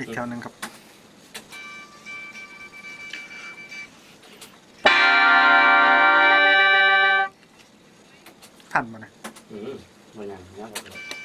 อีกแถวหนึ่งครับทันมานะอืมมันยังยากกว่า